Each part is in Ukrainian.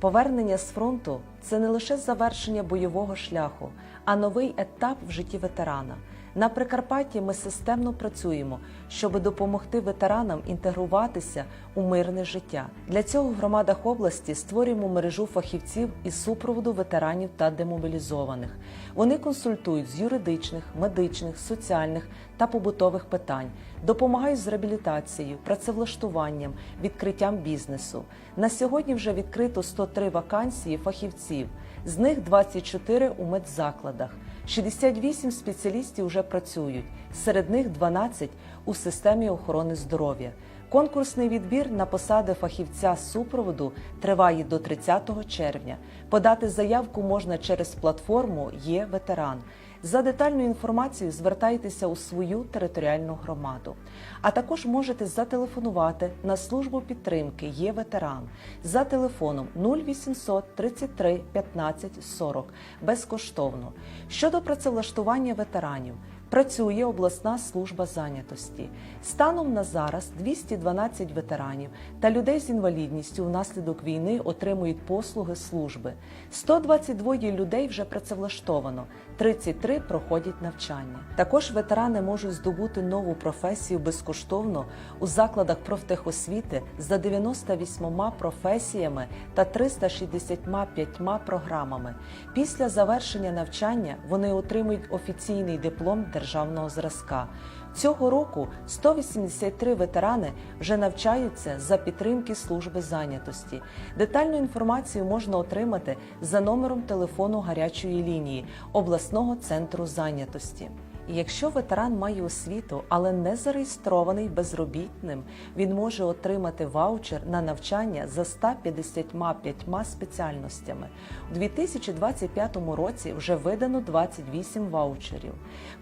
Повернення з фронту це не лише завершення бойового шляху, а новий етап в житті ветерана. На Прикарпатті ми системно працюємо, щоб допомогти ветеранам інтегруватися у мирне життя. Для цього в громадах області створюємо мережу фахівців із супроводу ветеранів та демобілізованих. Вони консультують з юридичних, медичних, соціальних та побутових питань, допомагають з реабілітацією, працевлаштуванням, відкриттям бізнесу. На сьогодні вже відкрито 103 вакансії фахівців, з них 24 у медзакладах. 68 спеціалістів вже працюють, серед них 12 у системі охорони здоров'я. Конкурсний відбір на посади фахівця супроводу триває до 30 червня. Подати заявку можна через платформу Є ветеран. За детальною інформацією звертайтеся у свою територіальну громаду. А також можете зателефонувати на службу підтримки Є ветеран за телефоном 0800 33 15 40 безкоштовно. Щодо працевлаштування ветеранів. Працює обласна служба зайнятості. Станом на зараз 212 ветеранів та людей з інвалідністю внаслідок війни отримують послуги служби. 122 людей вже працевлаштовано, 33 проходять навчання. Також ветерани можуть здобути нову професію безкоштовно у закладах профтехосвіти за 98 професіями та 365 програмами. Після завершення навчання вони отримують офіційний диплом державного зразка. Цього року 183 ветерани вже навчаються за підтримки служби зайнятості. Детальну інформацію можна отримати за номером телефону гарячої лінії обласного центру зайнятості. І Якщо ветеран має освіту, але не зареєстрований безробітним, він може отримати ваучер на навчання за 155 спеціальностями. У 2025 році вже видано 28 ваучерів.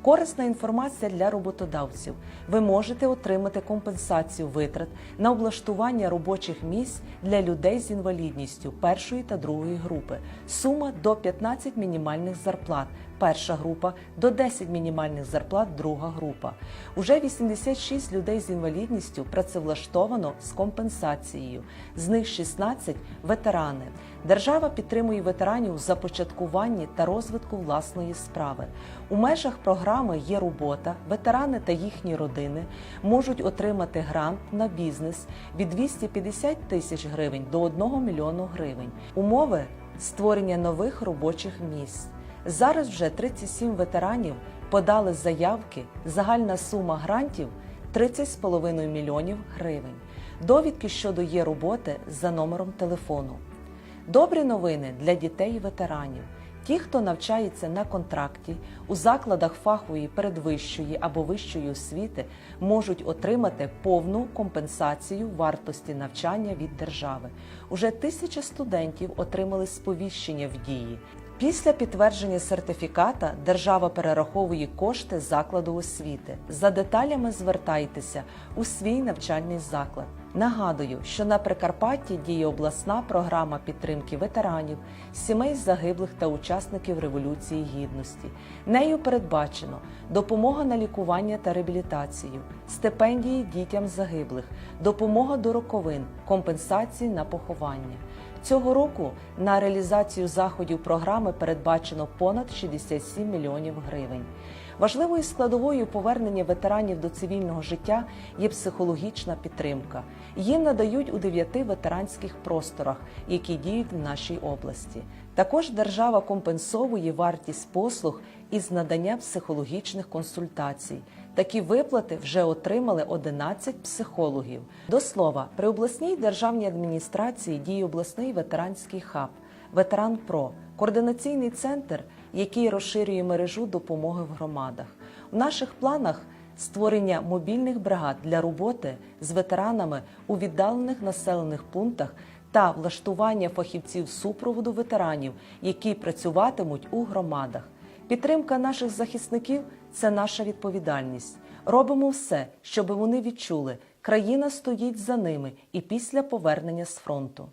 Корисна інформація для роботодавців. Ви можете отримати компенсацію витрат на облаштування робочих місць для людей з інвалідністю першої та другої групи. Сума до 15 мінімальних зарплат. Перша група до 10 мінімальних зарплат, друга група. Уже 86 людей з інвалідністю працевлаштовано з компенсацією. З них 16 ветерани. Держава підтримує ветеранів у започаткуванні та розвитку власної справи. У межах програми є робота. Ветерани та їхні родини можуть отримати грант на бізнес від 250 тисяч гривень до 1 мільйону гривень. Умови створення нових робочих місць. Зараз вже 37 ветеранів подали заявки. Загальна сума грантів 30,5 мільйонів гривень. Довідки щодо є роботи за номером телефону. Добрі новини для дітей і ветеранів. Ті, хто навчається на контракті у закладах фахової передвищої або вищої освіти, можуть отримати повну компенсацію вартості навчання від держави. Уже тисяча студентів отримали сповіщення в дії. Після підтвердження сертифіката держава перераховує кошти закладу освіти. За деталями звертайтеся у свій навчальний заклад. Нагадую, що на Прикарпатті діє обласна програма підтримки ветеранів, сімей загиблих та учасників Революції Гідності. Нею передбачено допомога на лікування та реабілітацію, стипендії дітям загиблих, допомога до роковин, компенсації на поховання. Цього року на реалізацію заходів програми передбачено понад 67 мільйонів гривень. Важливою складовою повернення ветеранів до цивільного життя є психологічна підтримка. Її надають у дев'яти ветеранських просторах, які діють в нашій області. Також держава компенсовує вартість послуг із надання психологічних консультацій. Такі виплати вже отримали 11 психологів. До слова, при обласній державній адміністрації діє обласний ветеранський хаб Ветеран Про координаційний центр, який розширює мережу допомоги в громадах. У наших планах створення мобільних бригад для роботи з ветеранами у віддалених населених пунктах та влаштування фахівців супроводу ветеранів, які працюватимуть у громадах. Підтримка наших захисників це наша відповідальність. Робимо все, щоб вони відчули, країна стоїть за ними і після повернення з фронту.